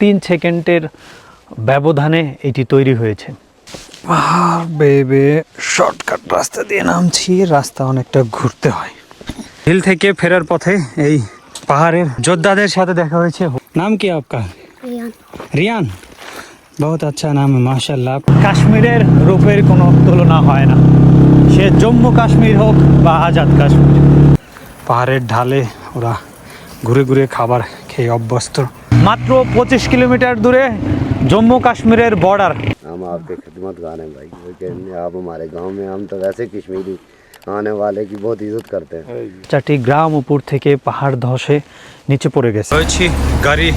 তিন সেকেন্ডের ব্যবধানে এটি তৈরি হয়েছে। বেবে শর্টকাট রাস্তা দিয়ে নামছি রাস্তা অনেকটা ঘুরতে হয়। হিল থেকে ফেরার পথে এই পাহাড়ের যোদ্ধাদের সাথে দেখা হয়েছে। নাম কি আপকার রিয়ান। বহুত আচ্ছা নাম মাশাল্লাহ কাশ্মীরের রূপের কোনো তুলনা হয় না। সে জম্মু কাশ্মীর হোক বা আজাদ কাশ্মীর। পাহাড়ের ঢালে ওরা ঘুরে ঘুরে খাবার খেয়ে অভ্যস্ত। মাত্র পঁচিশ কিলোমিটার দূরে জম্মু কাশ্মীরের বর্ডার हम आपके खिदमत गार हैं भाई वो कहने आप हमारे गांव में हम तो वैसे कश्मीरी आने वाले की बहुत इज्जत करते हैं চারটি গ্রাম উপর থেকে পাহাড় ধসে নিচে পড়ে গেছে রয়েছি গাড়ি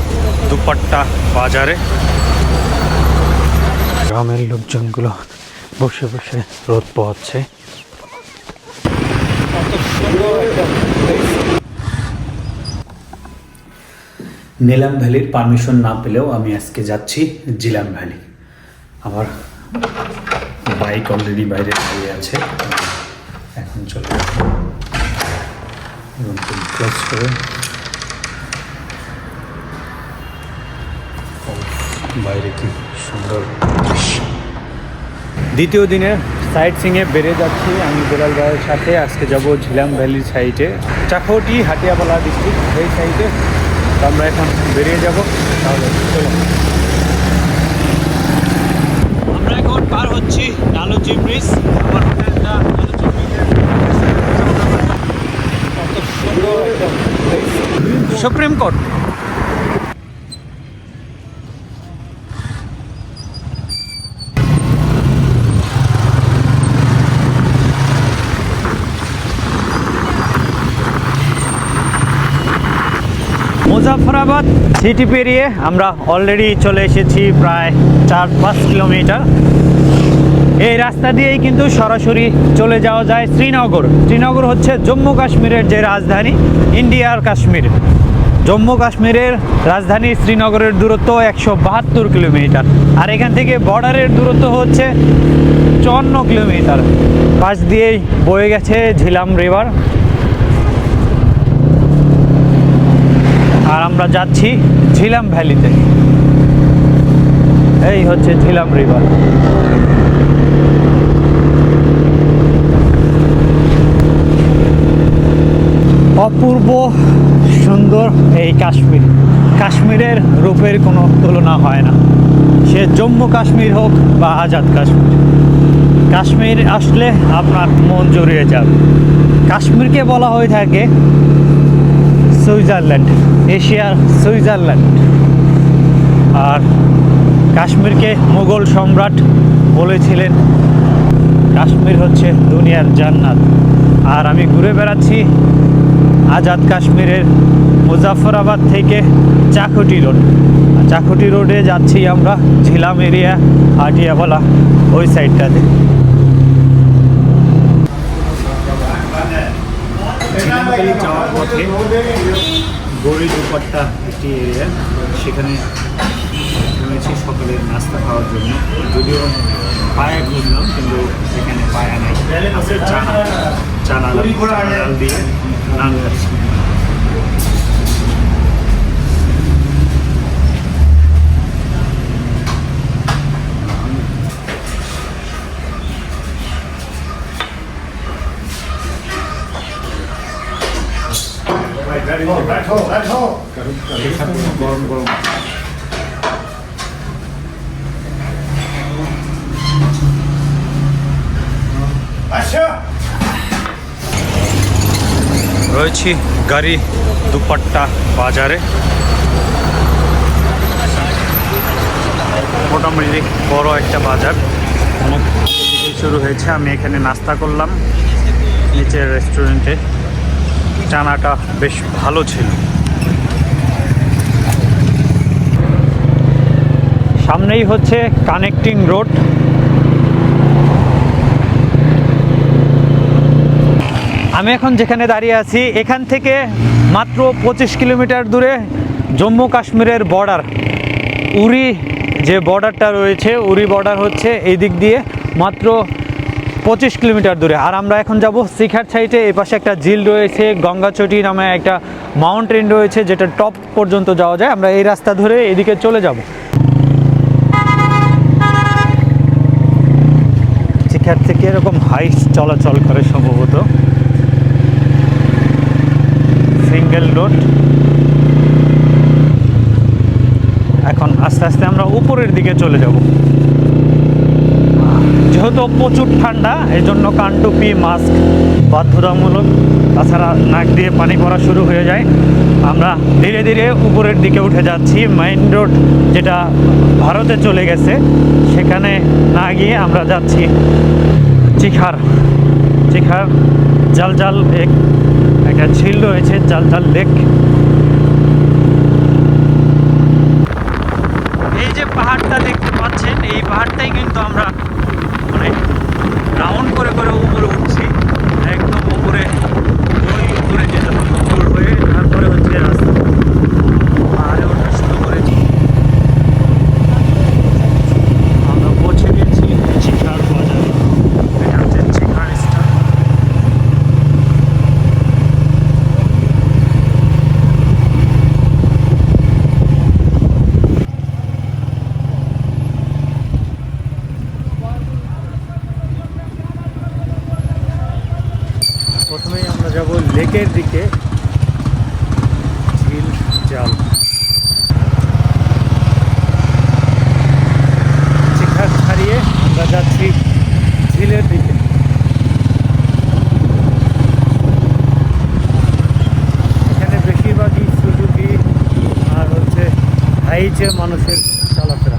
দুপাট্টা বাজারে গ্রামের লোকজনগুলো বসে বসে রোদ পোহাচ্ছে নিলাম ভ্যালির পারমিশন না পেলেও আমি আজকে যাচ্ছি জিলাম ভ্যালি। আমার বাইক অলরেডি বাইরে দাঁড়িয়ে আছে। এখন চলে ক্লোজ করে। বাইরে কি সুন্দর দ্বিতীয় দিনে সাইট সিংয়ে বেড়ে যাচ্ছি আমি বেলাল ভাইয়ের সাথে। আজকে যাব ঝিলাম ভ্যালির সাইডে চাকোটি হাটিয়াপালা ডিস্ট্রিক্ট এই সাইডে তো আমরা এখন বেরিয়ে যাব। তাহলে চলো। আমরা এখন পার হচ্ছি লালুচি ব্রিজ। আমার হোটেলটা সুপ্রিম কোর্ট। মুজাফরাবাদ সিটি পেরিয়ে আমরা অলরেডি চলে এসেছি প্রায় চার পাঁচ কিলোমিটার। এই রাস্তা দিয়েই কিন্তু সরাসরি চলে যাওয়া যায় শ্রীনগর। শ্রীনগর হচ্ছে জম্মু কাশ্মীরের যে রাজধানী ইন্ডিয়ার কাশ্মীর। জম্মু কাশ্মীরের রাজধানী শ্রীনগরের দূরত্ব একশো বাহাত্তর কিলোমিটার। আর এখান থেকে বর্ডারের দূরত্ব হচ্ছে চুয়ান্ন কিলোমিটার। পাশ দিয়েই বয়ে গেছে ঝিলাম রিভার। আমরা যাচ্ছি ঝিলাম ভ্যালিতে। এই হচ্ছে ঝিলাম রিভার অপূর্ব সুন্দর এই কাশ্মীর। কাশ্মীরের রূপের কোনো তুলনা হয় না। সে জম্মু কাশ্মীর হোক বা আজাদ কাশ্মীর। কাশ্মীর আসলে আপনার মন জড়িয়ে যাবে। কাশ্মীরকে বলা হয়ে থাকে সুইজারল্যান্ড, এশিয়ার সুইজারল্যান্ড। আর কাশ্মীরকে মুঘল সম্রাট বলেছিলেন, কাশ্মীর হচ্ছে দুনিয়ার জান্নাত। আর আমি ঘুরে বেড়াচ্ছি আজাদ কাশ্মীরের মুজাফরাবাদ থেকে চাকুটি রোড। চাকুটি রোডে যাচ্ছি আমরা, ঝিলাম এরিয়া আটিয়াওয়ালা ওই সাইডটাতে ঝিলামখালি যাওয়ার পথে গড়ি দুপাট্টা একটি এরিয়া সেখানে রয়েছে সকালের নাস্তা খাওয়ার জন্য। যদিও পায়া ঘুরলাম, কিন্তু এখানে পায়া নেই। আছে চানা চানা দিয়ে নান খাচ্ছি। রয়েছি গাড়ি দুপাট্টা বাজারে। মোটামুটি বড় একটা বাজার। শুরু হয়েছে, আমি এখানে নাস্তা করলাম নিচের রেস্টুরেন্টে চানাটা বেশ ভালো ছিল। সামনেই হচ্ছে কানেক্টিং রোড। আমি এখন যেখানে দাঁড়িয়ে আছি, এখান থেকে মাত্র পঁচিশ কিলোমিটার দূরে জম্মু কাশ্মীরের বর্ডার উরি যে বর্ডারটা রয়েছে, উরি বর্ডার হচ্ছে এই দিক দিয়ে মাত্র পঁচিশ কিলোমিটার দূরে। আর আমরা এখন যাব শিখার সাইডে এই পাশে একটা ঝিল রয়েছে, গঙ্গাচটি নামে একটা মাউন্টেন রয়েছে, যেটা টপ পর্যন্ত যাওয়া যায়। আমরা এই রাস্তা ধরে এদিকে চলে যাব। শিখার থেকে এরকম হাইস চলাচল করে সম্ভবত। Single road. এখন আস্তে আস্তে আমরা উপরের দিকে চলে যাব। যেহেতু প্রচুর ঠান্ডা এই জন্য কানটুপি মাস্ক বাধ্যতামূলক। তাছাড়া নাক দিয়ে পানি পড়া শুরু হয়ে যায়। আমরা ধীরে ধীরে উপরের দিকে উঠে যাচ্ছি। মেইন রোড যেটা ভারতে চলে গেছে, সেখানে না গিয়ে আমরা যাচ্ছি চিখার। চিখার জাল জাল এক, একটা ঝিল রয়েছে জাল জাল লেক। এই যে পাহাড়টা দেখতে পাচ্ছেন, এই পাহাড়টাই কিন্তু আমরা মানে রাউন্ড করে করে উপরে উঠছি। হাইচে মানুষের চলাফেরা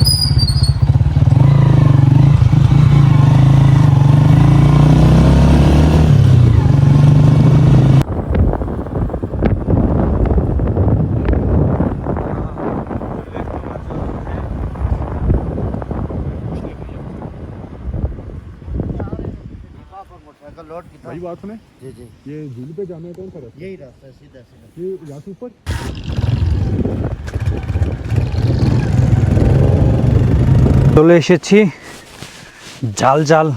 मोटरसाइकिल लोड कितना वही बात सुने जी जी ये झील पे जाना है कौन सा रास्ता यही रास्ता है सीधा सीधा ये यहाँ से ऊपर চলে এসেছি জাল জাল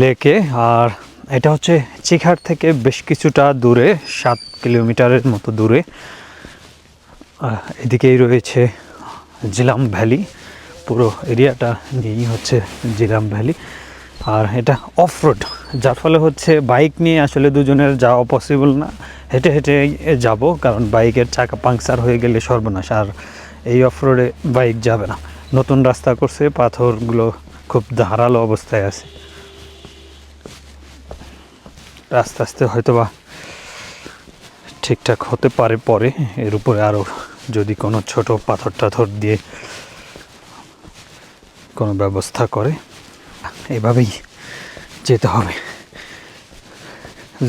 লেকে, আর এটা হচ্ছে চিখার থেকে বেশ কিছুটা দূরে, সাত কিলোমিটারের মতো দূরে। এদিকেই রয়েছে জিলাম ভ্যালি, পুরো এরিয়াটা নিয়েই হচ্ছে জিলাম ভ্যালি। আর এটা অফ রোড যার ফলে হচ্ছে বাইক নিয়ে আসলে দুজনের যাওয়া পসিবল না। হেঁটে হেঁটে যাব, কারণ বাইকের চাকা পাংচার হয়ে গেলে সর্বনাশ, আর এই অফ রোডে বাইক যাবে না। নতুন রাস্তা করছে, পাথরগুলো খুব ধারালো অবস্থায় আছে। আস্তে আস্তে হয়তো বা ঠিকঠাক হতে পারে পরে, এর উপরে আরও যদি কোনো ছোট পাথর টাথর দিয়ে কোনো ব্যবস্থা করে, এভাবেই যেতে হবে।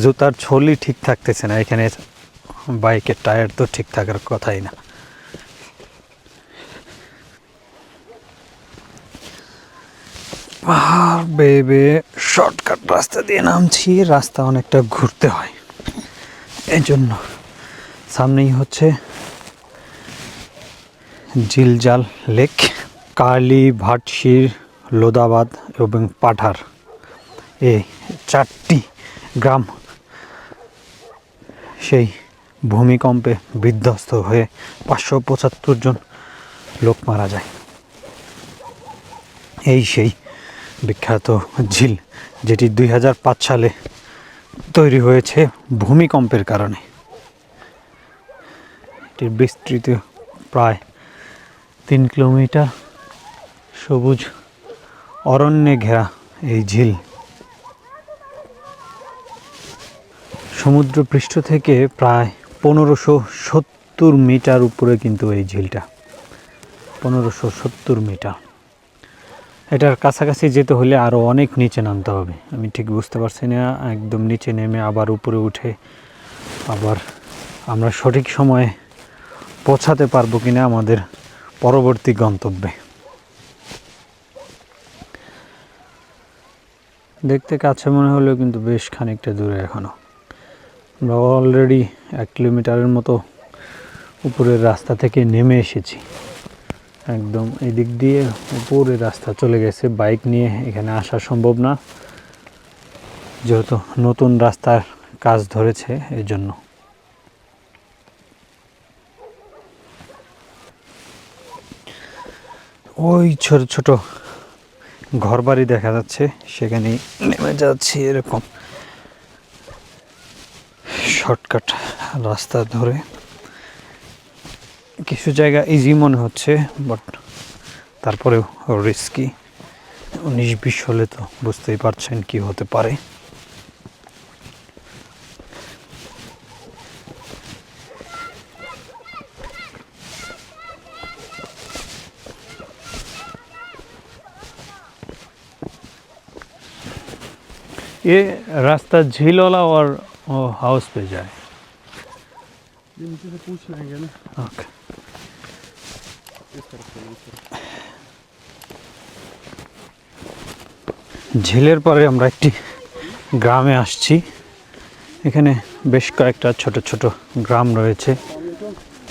জুতার ছোলই ঠিক থাকতেছে না, এখানে বাইকের টায়ার তো ঠিক থাকার কথাই না। পাহাড় বেয়ে শর্টকাট রাস্তা দিয়ে নামছি, রাস্তা অনেকটা ঘুরতে হয়। এই জন্য সামনেই হচ্ছে জিলজাল লেক, কার্লি, ভাটশির, লোদাবাদ এবং পাঠার। এই চারটি গ্রাম সেই ভূমিকম্পে বিধ্বস্ত হয়ে পাঁচশো পঁচাত্তর জন লোক মারা যায়। এই সেই বিখ্যাত ঝিল, যেটি দুই হাজার পাঁচ সালে তৈরি হয়েছে ভূমিকম্পের কারণে। এটির বিস্তৃত, প্রায় তিন কিলোমিটার সবুজ অরণ্যে ঘেরা এই ঝিল। সমুদ্রপৃষ্ঠ থেকে প্রায় পনেরোশো সত্তর মিটার উপরে কিন্তু এই ঝিলটা, পনেরোশো সত্তর মিটার। এটার কাছাকাছি যেতে হলে আরও অনেক নিচে নামতে হবে। আমি ঠিক বুঝতে পারছি না, একদম নিচে নেমে আবার উপরে উঠে আবার আমরা সঠিক সময়ে পৌঁছাতে পারব কিনা আমাদের পরবর্তী গন্তব্যে। দেখতে কাছে মনে হলেও কিন্তু বেশ খানিকটা দূরে এখনও আমরা অলরেডি এক কিলোমিটারের মতো উপরের রাস্তা থেকে নেমে এসেছি। একদম এই দিক দিয়ে উপরে রাস্তা চলে গেছে। বাইক নিয়ে এখানে আসা সম্ভব না। যেহেতু নতুন রাস্তার কাজ ধরেছে এই জন্য ওই ছোট ছোট ঘর বাড়ি দেখা যাচ্ছে সেখানে নেমে যাচ্ছি এরকম। শর্টকাট রাস্তা ধরে। কিছু জায়গা ইজি মনে হচ্ছে বাট তারপরেও রিস্কি উনিশ বিশ হলে তো বুঝতেই পারছেন কি হতে পারে ये रास्ता झील वाला और हाउस पे जाए Nie ঝিলের পরে আমরা একটি গ্রামে আসছি। এখানে বেশ কয়েকটা ছোট ছোট গ্রাম রয়েছে।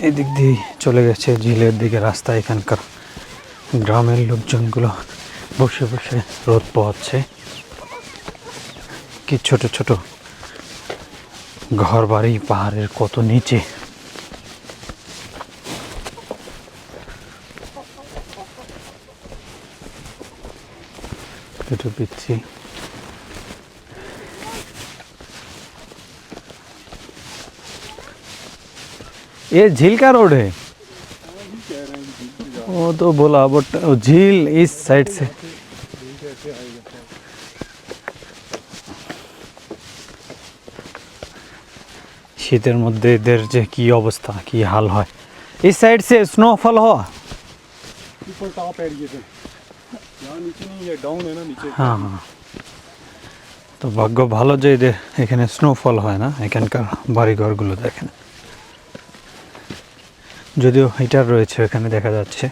এদিক দিয়ে চলে গেছে ঝিলের দিকে রাস্তা। এখানকার গ্রামের লোকজনগুলো বসে বসে রোদ পোহাচ্ছে। কি ছোট ছোট ঘর বাড়ি পাহাড়ের কত নিচে একটু পিচ্ছি ये झील का रोड है वो तो बोला बट झील इस साइड से শীতের মধ্যে এদের যে কি অবস্থা কি হাল হয় इस साइड से स्नोफॉल हुआ হ্যাঁ হ্যাঁ। তো ভাগ্য ভালো যে এদের এখানে স্নোফল হয় না, এখানকার বাড়িঘরগুলো দেখেন। যদিও হিটার রয়েছে এখানে দেখা যাচ্ছে।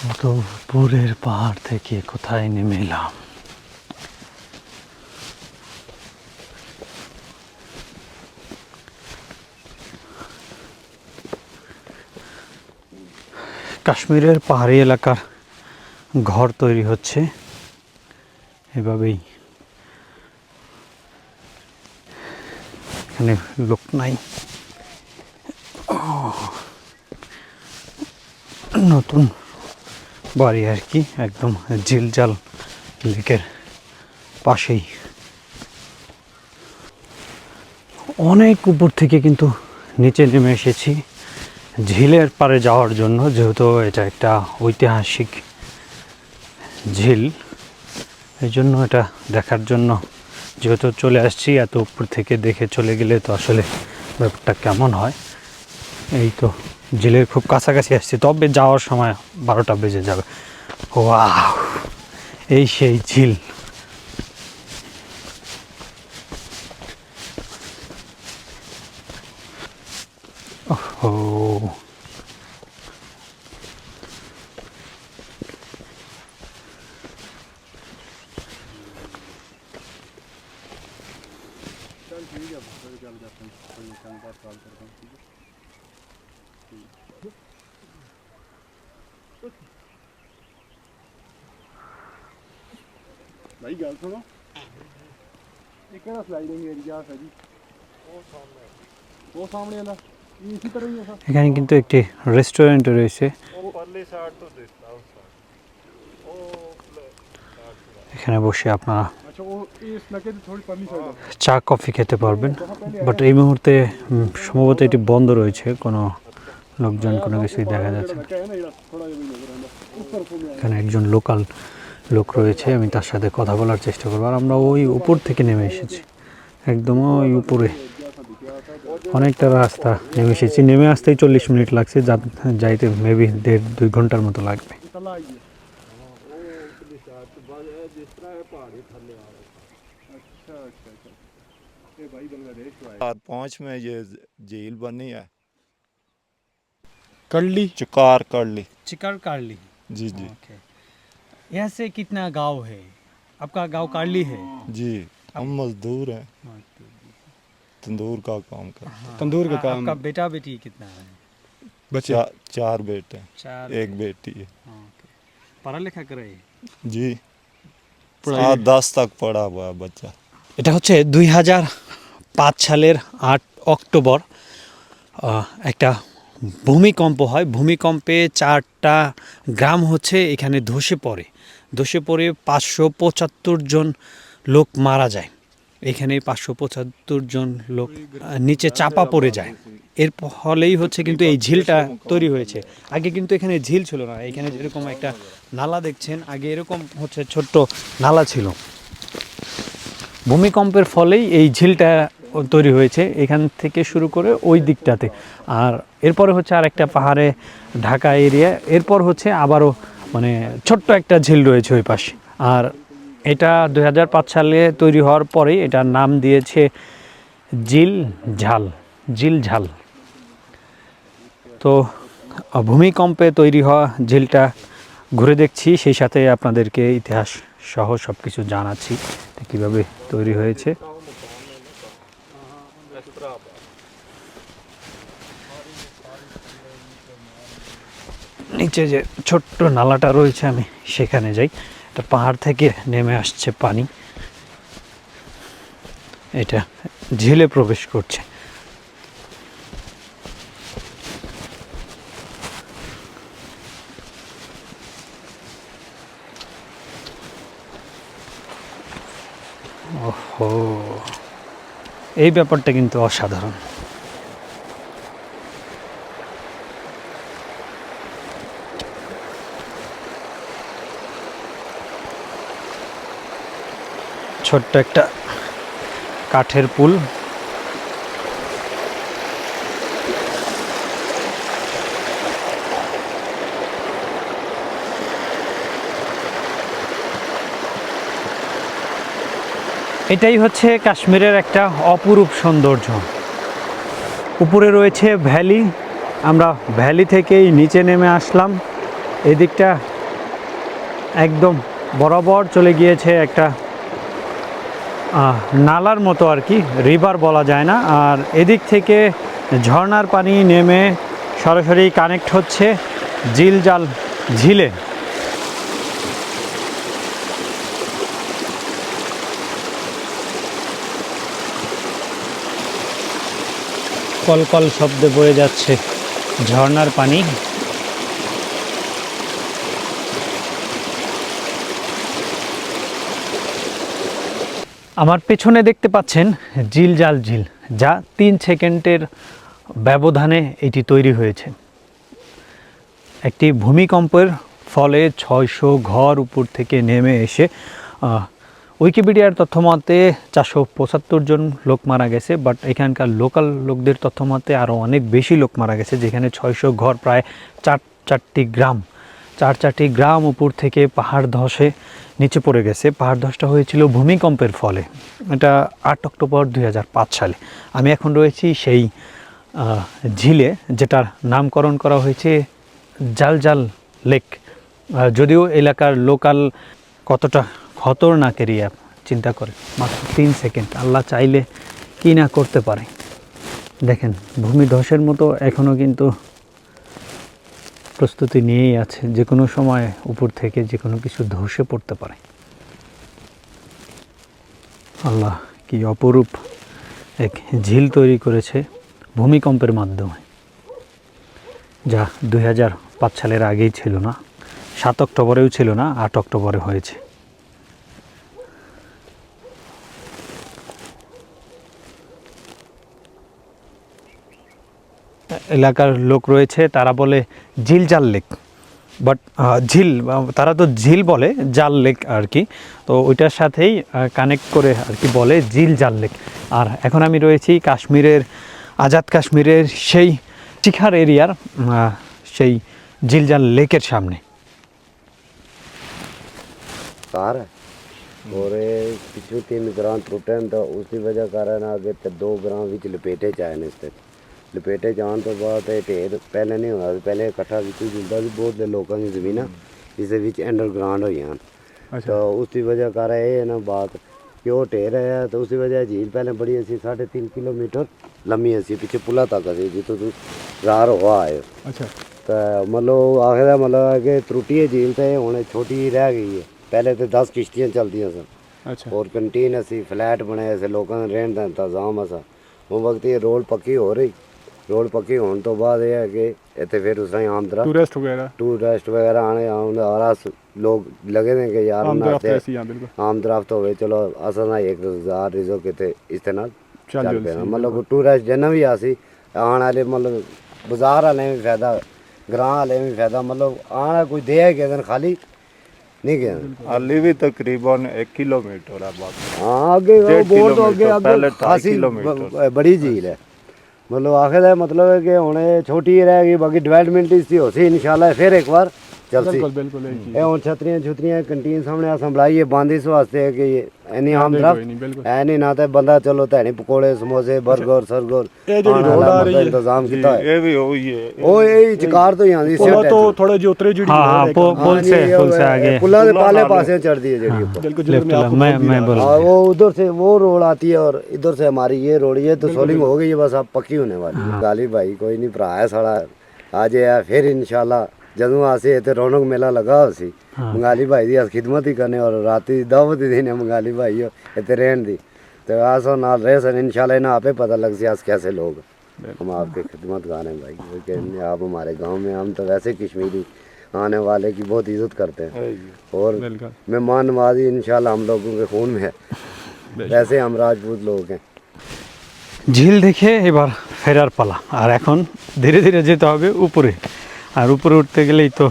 কত পুরের পাহাড় থেকে কোথায় নেমে এলাম কাশ্মীরের পাহাড়ি এলাকার ঘর তৈরি হচ্ছে। এভাবেই। এখানে লোক নাই। নতুন বাড়ি আর কি, একদম ঝিলজাল লেকের পাশেই। অনেক উপর থেকে কিন্তু নিচে নেমে এসেছি। ঝিলের পারে যাওয়ার জন্য, যেহেতু এটা একটা ঐতিহাসিক ঝিল, এই জন্য এটা দেখার জন্য যেহেতু চলে আসছি, এত উপর থেকে দেখে চলে গেলে তো আসলে ব্যাপারটা কেমন হয়? এই তো ঝিলের খুব কাছাকাছি আসছি, তবে যাওয়ার সময় বারোটা বেজে যাবে। ও এই সেই ঝিল। এখানে কিন্তু একটি রেস্টুরেন্ট রয়েছে। এখানে বসে আপনারা চা কফি খেতে পারবেন। বাট এই মুহূর্তে সম্ভবত এটি বন্ধ রয়েছে। কোনো লোকজন কোনো কিছুই দেখা যাচ্ছে না। এখানে একজন লোকাল লোক রয়েছে। আমি তার সাথে কথা বলার চেষ্টা করব। আর আমরা ওই উপর থেকে নেমে এসেছি। एकदम अनेकटा रास्ता नेमे नेमे आसते ही चल्लिस मिनट लगे जाते मे भी देख घंटार मत लगे पाँच में ये झील बनी है। करली? चिकार करली। चिकार करली? जी जी। यहाँ से कितना गाँव है? आपका गाँव करली है? जी। हम मजदूर हैं तंदूर का काम करते तंदूर का आ- काम आपका बेटा बेटी कितना है बच्चे चा, चार बेटे हैं, चार एक बेटी है हाँ, okay. पढ़ा लिखा करे जी पढ़ाई- सात दस तक पढ़ा हुआ है बच्चा এটা হচ্ছে দুই হাজার পাঁচ সালের আট অক্টোবর আহ, একটা ভূমিকম্প হয় ভূমিকম্পে চারটা গ্রাম হচ্ছে এখানে ধসে পড়ে ধসে পড়ে পাঁচশো পঁচাত্তর জন লোক মারা যায়। এখানে পাঁচশো পঁচাত্তর জন লোক নিচে চাপা পড়ে যায়। এর ফলেই হচ্ছে কিন্তু এই ঝিলটা তৈরি হয়েছে। আগে কিন্তু এখানে ঝিল ছিল না। এখানে যেরকম একটা নালা দেখছেন, আগে এরকম হচ্ছে ছোট্ট নালা ছিল। ভূমিকম্পের ফলেই এই ঝিলটা তৈরি হয়েছে এখান থেকে শুরু করে ওই দিকটাতে। আর এরপরে হচ্ছে আর একটা পাহাড়ে, ঢাকা এরিয়া। এরপর হচ্ছে আবারও মানে ছোট্ট একটা ঝিল রয়েছে ওই পাশে। আর এটা দুই হাজার পাঁচ সালে তৈরি হওয়ার পরেই এটার নাম দিয়েছে জিল ঝাল জিল ঝাল। তো ভূমিকম্পে তৈরি হওয়া ঝিলটা ঘুরে দেখছি, সেই সাথে আপনাদেরকে ইতিহাস সহ সব কিছু জানাচ্ছি কীভাবে তৈরি হয়েছে। নিচে যে ছোট্ট নালাটা রয়েছে, আমি সেখানে যাই। এটা পাহাড় থেকে নেমে আসছে পানি। এটা ঝিলে প্রবেশ করছে। ওহো, এই ব্যাপারটা কিন্তু অসাধারণ। ছোট্ট একটা কাঠের পুল। এটাই হচ্ছে কাশ্মীরের একটা অপরূপ সৌন্দর্য। উপরে রয়েছে ভ্যালি। আমরা ভ্যালি থেকেই নিচে নেমে আসলাম। এদিকটা একদম বরাবর চলে গিয়েছে একটা নালার মতো আর কি রিভার বলা যায় না। আর এদিক থেকে ঝর্ণার পানি নেমে সরাসরি কানেক্ট হচ্ছে জিলজাল ঝিলে। কলকল শব্দে বয়ে যাচ্ছে ঝর্ণার পানি। আমার পেছনে দেখতে পাচ্ছেন ঝিল জাল ঝিল, যা তিন সেকেন্ডের ব্যবধানে এটি তৈরি হয়েছে। একটি ভূমিকম্পের ফলে ছয়শো ঘর উপর থেকে নেমে এসে উইকিপিডিয়ার তথ্যমতে চারশো পঁচাত্তর জন লোক মারা গেছে, বাট এখানকার লোকাল লোকদের তথ্যমতে আরও অনেক বেশি লোক মারা গেছে, যেখানে ছয়শো ঘর প্রায় চার চারটি গ্রাম, চার চারটি গ্রাম উপর থেকে পাহাড় ধসে নিচে পড়ে গেছে। পাহাড় ধসটা হয়েছিল ভূমিকম্পের ফলে। এটা আট অক্টোবর দু হাজার পাঁচ সালে। আমি এখন রয়েছি সেই ঝিলে যেটার নামকরণ করা হয়েছে জাল জাল লেক যদিও এলাকার লোকাল কতটা খতরনাক এরিয়া, চিন্তা করে। মাত্র তিন সেকেন্ড। আল্লাহ চাইলে কি না করতে পারে। দেখেন, ভূমি ধসের মতো এখনও কিন্তু প্রস্তুতি নিয়েই আছে, যে কোনো সময় উপর থেকে যে কোনো কিছু ধসে পড়তে পারে। আল্লাহ কি অপরূপ এক ঝিল তৈরি করেছে ভূমিকম্পের মাধ্যমে, যা দুই হাজার পাঁচ সালের আগেই ছিল না, সাত অক্টোবরেও ছিল না, আট অক্টোবরে হয়েছে। এলাকার লোক রয়েছে তারা বলে ঝিল জাল লেক বাট ঝিল বা তারা তো ঝিল বলে জাল লেক আর কি তো ওইটার সাথেই কানেক্ট করে আর কি বলে ঝিল জাল লেক আর এখন আমি রয়েছি কাশ্মীরের আজাদ কাশ্মীরের সেই শিখার এরিয়ার আহ, সেই ঝিল জাল লেকের সামনে कार है और ये पिछू तीन ग्रां टूटे न तो उसी वजह कारण आगे ते दो ग्रां विच लपेटे चाहे ने ਲਪੇਟੇ ਜਾਣ ਤੋਂ ਬਾਅਦ ਇਹ ਢੇਰ ਪਹਿਲੇ ਨਹੀਂ ਹੁੰਦਾ ਸੀ ਪਹਿਲੇ ਇਕੱਠਾ ਵਿੱਚ ਹੀ ਹੁੰਦਾ ਬਹੁਤ ਦੇ ਲੋਕਾਂ ਦੀ ਜ਼ਮੀਨਾਂ ਇਸ ਦੇ ਵਿੱਚ ਅੰਡਰਗਰਾਉਂਡ ਹੋਈਆਂ ਹਨ। ਤਾਂ ਉਸ ਦੀ ਵਜ੍ਹਾ ਕਰ ਇਹ ਨਾ ਬਾਤ ਕਿ ਉਹ ਢੇਰ ਹੈ ਤਾਂ ਉਸ ਦੀ ਵਜ੍ਹਾ ਝੀਲ ਪਹਿਲੇ ਬੜੀ ਅਸੀਂ 3.5 ਕਿਲੋਮੀਟਰ ਲੰਮੀ ਅਸੀਂ ਪਿੱਛੇ ਪੁਲਾ ਤੱਕ ਅਸੀਂ ਜਿੱਥੋਂ ਤੁਸੀਂ ਰਾਰ ਹੋਆ ਆਏ ਅੱਛਾ। ਤਾਂ ਮਤਲਬ ਆਖਦਾ ਮਤਲਬ ਕਿ ਤਰੁੱਟੀ ਹੈ ਝੀਲ ਤੇ ਹੁਣ ਛੋਟੀ ਰਹਿ ਗਈ ਹੈ। ਪਹਿਲੇ ਤੇ 10 ਕਿਸ਼ਤੀਆਂ ਚੱਲਦੀਆਂ ਸਨ। ਅੱਛਾ। ਔਰ ਕੰਟੀਨ ਅਸੀਂ ਫਲੈਟ ਬਣਾਏ ਸੀ ਲੋਕਾਂ ਦੇ ਰਹਿਣ ਦਾ ਇੰਤਜ਼ਾਮ ਅਸਾ ਉਹ ਵਕਤ ਇਹ ਰੋਲ ਪੱਕੀ ਹੋ ਰਹੀ। ਰੋਡ ਪੱਕੇ ਹੋਣ ਤੋਂ ਬਾਅਦ ਇਹ ਹੈ ਕਿ ਇੱਥੇ ਫਿਰ ਉਸ ਤਰ੍ਹਾਂ ਆਮ ਟੂਰਿਸਟ ਵਗੈਰਾ। ਟੂਰਿਸਟ ਵਗੈਰਾ ਆਣੇ ਆਉਣ ਆਰਾਸ ਲੋਕ ਲਗੇ ਨੇ ਕਿ ਯਾਰ ਆਮ ਦਰਖਤ ਐਸੀ ਆ ਬਿਲਕੁਲ। ਆਮ ਦਰਖਤ ਹੋਵੇ ਚਲੋ ਅਸਾਂ ਨਾ ਇੱਕ ਰੋਜ਼ਗਾਰ ਰਿਜ਼ੋ ਕਿਤੇ ਇਸ ਤੇ ਨਾਲ ਚੱਲ ਪਿਆ ਮਤਲਬ ਟੂਰਿਸਟ ਜਨਾ ਵੀ ਆਸੀ ਆਣ ਵਾਲੇ ਮਤਲਬ ਬਾਜ਼ਾਰ ਵਾਲੇ ਵੀ ਫਾਇਦਾ ਗ੍ਰਾਂ ਵਾਲੇ ਵੀ ਫਾਇਦਾ ਮਤਲਬ ਆਣਾ ਕੋਈ ਦੇ ਕੇ ਦਿਨ ਖਾਲੀ ਨਹੀਂ ਗਿਆ ਹਾਲੇ ਵੀ ਤਕਰੀਬਨ 1 ਕਿਲੋਮੀਟਰ ਆ ਬਾਕੀ। ਹਾਂ ਅੱਗੇ ਬਹੁਤ ਅੱਗੇ ਅੱਗੇ ਬੜੀ ਝੀਲ ਹੈ। ਮਤਲਬ ਆਖਰ ਦਾ ਮਤਲਬ ਹੈ ਕਿ ਹੁਣ ਇਹ ਛੋਟੀ ਰਹਿ ਗਈ, ਬਾਕੀ ਡਿਵੈਲਪਮੈਂਟ ਇਸ ਦੀ ਹੋਸੀ ਇਨਸ਼ਾਅੱਲਾ, ਫਿਰ ਇੱਕ ਵਾਰ ਚਲਸੀ ਬਿਲਕੁल ਬਿਲਕੁਲ ਇਹ ਚੀਜ਼ ਇਹ ਹੁਣ ਛਤਰੀਆਂ ਛੁਤਰੀਆਂ ਕੰਟੀਨ ਸਾਹਮਣੇ ਆ ਸੰਭਲਾਈਏ ਬੰਦ ਇਸ ਵਾਸਤੇ ਹੈ ਕਿ ਐਨੀ ਆਮ ਕੋਈ ਨਹੀਂ, ਬਿਲਕੁਲ। ਦਰਖਤ ਐ ਨਹੀਂ ਨਾ ਤੇ ਬੰਦਾ ਚਲੋ ਧੈਣੇ ਪਕੌੜੇ ਸਮੋਸੇ 버ਗਰ ਸਰਗਰ ਇਹ ਜਿਹੜੀ ਰੋਡ ਆ ਰਹੀ ਹੈ, ਇੰਤਜ਼ਾਮ ਕੀਤਾ ਹੋਇਆ। ਇਹ ਵੀ ਉਹੀ ਹੈ। ਉਹ ਇਹ ਹੀ ਚਕਾਰ ਤੋਂ ਹੀ ਆਉਂਦੀ ਸੀ ਉਹ ਤੋਂ ਥੋੜਾ ਜਿਹਾ ਉਤਰੇ ਜਿਹੜੀ हाँ हाँ पो, पुल से पुल से आगे पुला ਦੇ पाले पासे चढ़ती है ਜਿਹੜੀ ਉੱਪर ਬਿਲਕੁਲ ਜਦੋਂ लेफ्ट मैं मैं मैं बोल और वो उधर से वो रोड आती है और इधर से हमारी ये रोड ये तो सोलिंग हो गई है बस अब पक्की होने वाली है गाली भाई कोई नहीं भरा है साला आ जाए फिर इंशाल्लाह जदों अस इत रौनक मेला लगा हो सी हाँ। मंगाली भाई की अस खिदमत ही करने और रात दावत ही देने मंगाली भाई हो इत रहन तो अस नाल रह सन इन शाला इन्हें आपे पता लग सी अस कैसे लोग हम आपके खिदमत गाने भाई कहने आप हमारे गाँव में हम तो वैसे कश्मीरी आने वाले की बहुत इज़्ज़त करते हैं और मेहमान नवाजी इन हम लोगों के खून में है वैसे हम राजपूत लोग हैं झील दिखे एक बार फेरार पाला और एन धीरे धीरे जो ऊपरे আর উপরে উঠতে গেলেই তো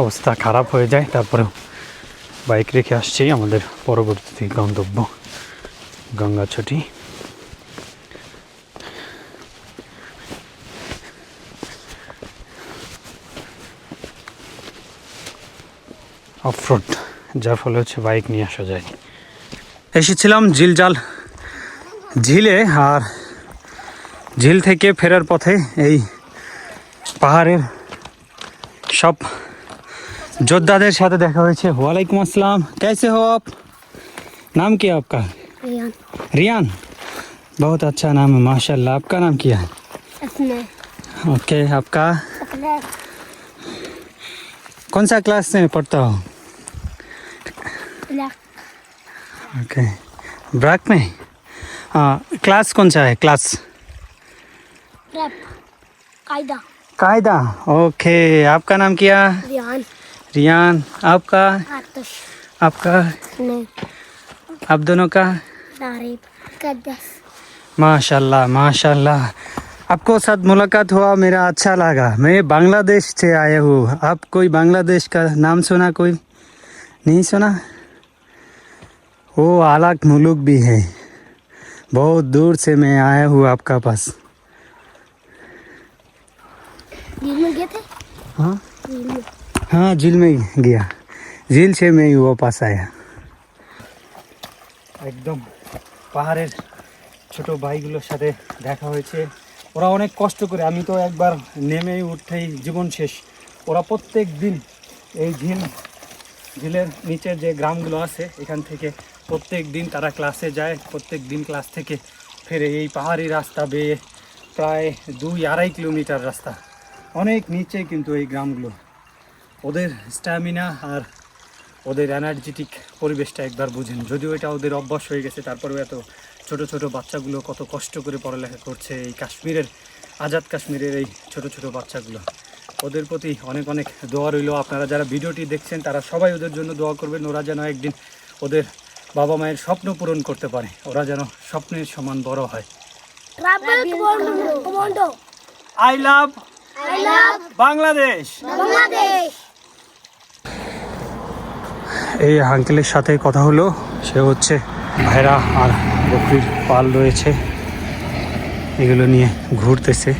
অবস্থা খারাপ হয়ে যায়। তারপরে বাইক রেখে আসছি আমাদের পরবর্তী গন্তব্য গঙ্গাছটি অফরোড যার ফলে হচ্ছে বাইক নিয়ে আসা যায়নি এসেছিলাম ঝিলজাল ঝিলে, আর ঝিল থেকে ফেরার পথে এই পাহাড়ের সব যোদ্ধাদের সাথে দেখা হয়েছে ওয়ালাইকুম আসসালাম कैसे हो आप नाम क्या है आपका रियान रियान बहुत अच्छा नाम है माशाल्लाह आपका नाम क्या है अपने ओके आपका अपने कौन सा क्लास में पढ़ता हो ब्लैक ओके ब्रैक में हाँ क्लास कौन सा है क्लास रैप कायदा कायदा। ओके आपका नाम क्या? रियान। रियान आपका? आतिश। आपका? आप दोनों का? माशाल्लाह माशाल्लाह। आपको साथ मुलाकात हुआ मेरा अच्छा लगा। मैं बांग्लादेश से आया हूँ। आप कोई बांग्लादेश का नाम सुना कोई? नहीं सुना? वो अलग मुल्क भी है। बहुत दूर से मैं आया हूँ आपका पास। झील में गए थे हाँ झील में हाँ झील में गया झील से मैं वापस आया একদম পাহাড়ের ছোট ভাইগুলোর সাথে দেখা হয়েছে ওরা অনেক কষ্ট করে আমি তো একবার নেমেই উঠেই জীবন শেষ ওরা প্রত্যেক দিন এই ঝিল ঝিলের নিচের যে গ্রামগুলো আছে এখান থেকে প্রত্যেক দিন তারা ক্লাসে যায় প্রত্যেক দিন ক্লাস থেকে ফেরে এই পাহাড়ি রাস্তা বেয়ে প্রায় দুই আড়াই কিলোমিটার রাস্তা অনেক নিচে কিন্তু এই গ্রামগুলো। ওদের স্ট্যামিনা আর ওদের এনার্জেটিক পরিবেশটা একবার বুঝেন। যদিও এটা ওদের অভ্যাস হয়ে গেছে তারপরেও এত ছোট ছোট বাচ্চাগুলো কত কষ্ট করে পড়ালেখা করছে এই কাশ্মীরের আজাদ কাশ্মীরের এই ছোট ছোট বাচ্চাগুলো। ওদের প্রতি অনেক অনেক দোয়া রইল। আপনারা যারা ভিডিওটি দেখছেন তারা সবাই ওদের জন্য দোয়া করবেন। ওরা যেন একদিন ওদের বাবা মায়ের স্বপ্ন পূরণ করতে পারে। ওরা যেন স্বপ্নের সমান বড় হয়। I love Bangladesh. এই আঙ্কেলের সাথে কথা হলো সে হচ্ছে ভাইরা আর বকরির পাল রয়েছে। এগুলো নিয়ে ঘুরতেছে।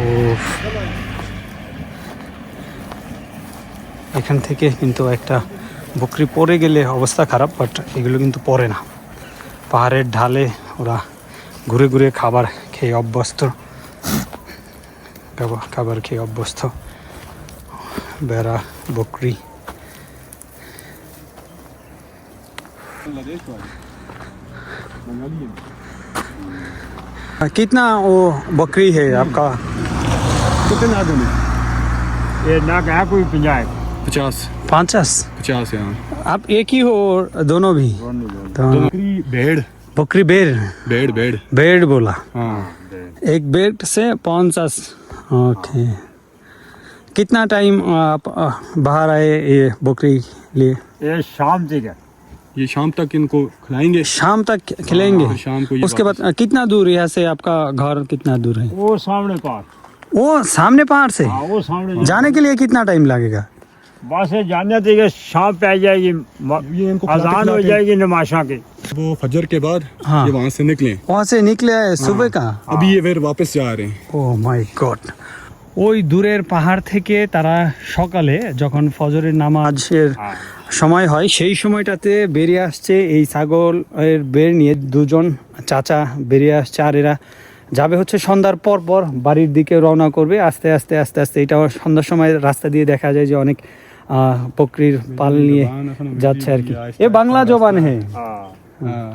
ও এখান থেকে কিন্তু একটা বকরি পরে গেলে অবস্থা খারাপ বাট এগুলো কিন্তু পরে না। পাহাড়ের ঢালে ওরা ঘুরে ঘুরে খাবার খেয়ে অভ্যস্ত। খাবার- খাবার খেয়ে অভ্যস্ত বেড়া বকরি देश वाले बंगाली है कितना वो बकरी है आपका कितने आदमी ये ना क्या कोई पंजाब पचास पचास पचास यहाँ आप एक ही हो और दोनों भी दोनों बकरी भेड़ बकरी बेर भेड़ भेड़ बेड बोला हाँ एक बेड से पचास ओके। कितना टाइम आप बाहर आए ये बकरी लिए? ये शाम तक है। ये शाम तक इनको खिलाएँगे? शाम तक खिलाएँगे हाँ, शाम को उसके बाद कितना दूर यहाँ से आपका घर कितना दूर है? वो सामने पार। वो सामने पहाड़ से? हाँ वो सामने जाने के लिए कितना टाइम लगेगा? बस ये जानने थे कि शाम पे आ जाएगी ये इनको अजान हो खिलाते- जाएगी नमाशा की वो फजर के बाद हाँ। ये वहाँ से निकले वहाँ से निकले आए सुबह का अभी ये फिर वापस जा रहे हैं ও মাই গড ওই দূরের পাহাড় থেকে তারা সকালে যখন ফজরের নামাজের সময় হয় সেই সময়টাতে বেরিয়ে আসছে এই ছাগল এর বের নিয়ে দুজন চাচা বেরিয়ে আসছে আর এরা যাবে হচ্ছে সন্ধ্যার পর পর বাড়ির দিকে রওনা করবে আস্তে আস্তে আস্তে আস্তে এটা সন্ধ্যার সময় রাস্তা দিয়ে দেখা যায় যে অনেক আহ, বকরির পাল নিয়ে যাচ্ছে আর কি এ বাংলা জবান হে हाँ।